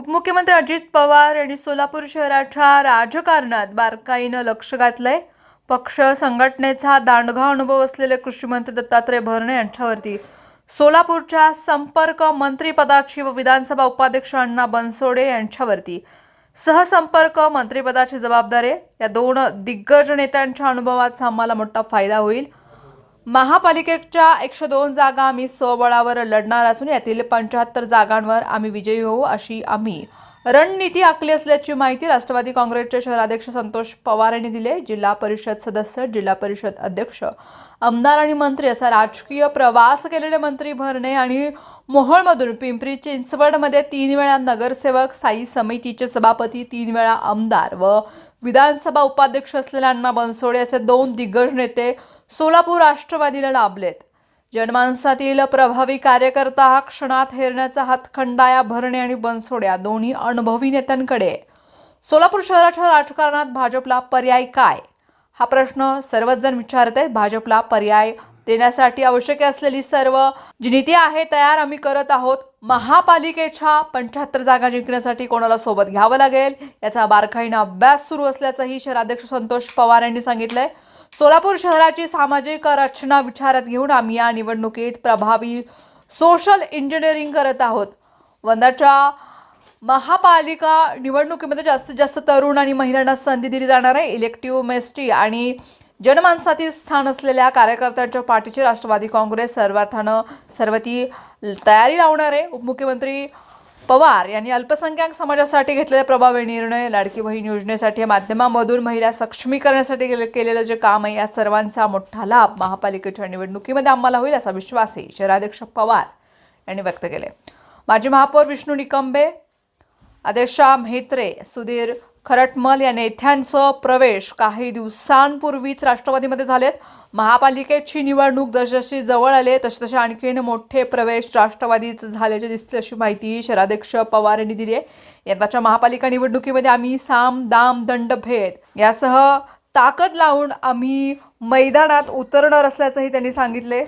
उपमुख्यमंत्री अजित पवार यांनी सोलापूर शहराच्या राजकारणात बारकाईनं लक्ष घातलंय. पक्ष संघटनेचा दांडगा अनुभव असलेले कृषीमंत्री दत्तात्रय भरणे यांच्यावरती सोलापूरच्या संपर्क मंत्रीपदाची व विधानसभा उपाध्यक्ष अण्णा बनसोडे यांच्यावरती सहसंपर्क मंत्रिपदाची जबाबदारी या दोन दिग्गज नेत्यांच्या अनुभवाचा आम्हाला मोठा फायदा होईल. महापालिकेच्या एकशे दोन जागा आम्ही स्वबळावर लढणार असून यातील पंच्याहत्तर जागांवर आम्ही विजयी होऊ अशी आम्ही रणनीती आखली असल्याची माहिती राष्ट्रवादी काँग्रेसचे शहराध्यक्ष संतोष पवार यांनी दिले जिल्हा परिषद सदस्य जिल्हा परिषद अध्यक्ष आमदार आणि मंत्री असा राजकीय प्रवास केलेले मंत्री भरणे आणि मोहोळमधून पिंपरी चिंचवडमध्ये तीन वेळा नगरसेवक स्थायी समितीचे सभापती तीन वेळा आमदार व विधानसभा उपाध्यक्ष असलेले अण्णा बनसोडे असे दोन दिग्गज नेते सोलापूर राष्ट्रवादीला लाभलेत. जनमानसातील प्रभावी कार्यकर्ता हा क्षणात हेरण्याचा हातखंडाया भरणे आणि बनसोड्या दोन्ही अनुभवी नेत्यांकडे. सोलापूर शहराच्या राजकारणात भाजपला पर्याय काय? हा प्रश्न सर्वच जण विचारत. आहेत भाजपला पर्याय देण्यासाठी आवश्यक असलेली सर्व जी नीती आहे तयार आम्ही करत आहोत. महापालिकेच्या पंच्याहत्तर जागा जिंकण्यासाठी कोणाला सोबत घ्यावं लागेल? याचा बारकाईनं अभ्यास सुरू असल्याचंही शहराध्यक्ष संतोष पवार यांनी सांगितलंय. सोलापूर शहराची सामाजिक रचना विचारात घेऊन आम्ही या निवडणुकीत प्रभावी सोशल इंजिनिअरिंग करत आहोत. वंदाच्या महापालिका निवडणुकीमध्ये जास्तीत जास्त तरुण आणि महिलांना संधी दिली जाणार आहे. इलेक्टिव्ह मेस्टी आणि जनमानसातील स्थान असलेल्या कार्यकर्त्यांच्या पाठीची राष्ट्रवादी काँग्रेस सर्वार्थानं सर्वती तयारी लावणार आहे. उपमुख्यमंत्री पवार यांनी अल्पसंख्याक समाजासाठी घेतलेले प्रभावी निर्णय लाडकी बहीण योजनेसाठी माध्यमामधून महिला सक्षमीकरणासाठी केले- केलेलं जे काम आहे या सर्वांचा मोठा लाभ महापालिकेच्या निवडणुकीमध्ये आम्हाला होईल असा विश्वासही शहराध्यक्ष पवार यांनी व्यक्त केले. माजी महापौर विष्णू निकंबे आदेशा म्हेत्रे सुधीर खरटमल या नेत्यांचं प्रवेश काही दिवसांपूर्वीच राष्ट्रवादीमध्ये झालेत. महापालिकेची निवडणूक जसजशी जवळ आले तसे तसे आणखीन मोठे प्रवेश राष्ट्रवादीच झाल्याचे दिसते अशी माहिती शहराध्यक्ष पवार यांनी दिली आहे. यंदाच्या महापालिका निवडणुकीमध्ये आम्ही साम दाम दंड भेद यासह ताकद लावून आम्ही मैदानात उतरणार असल्याचंही त्यांनी सांगितले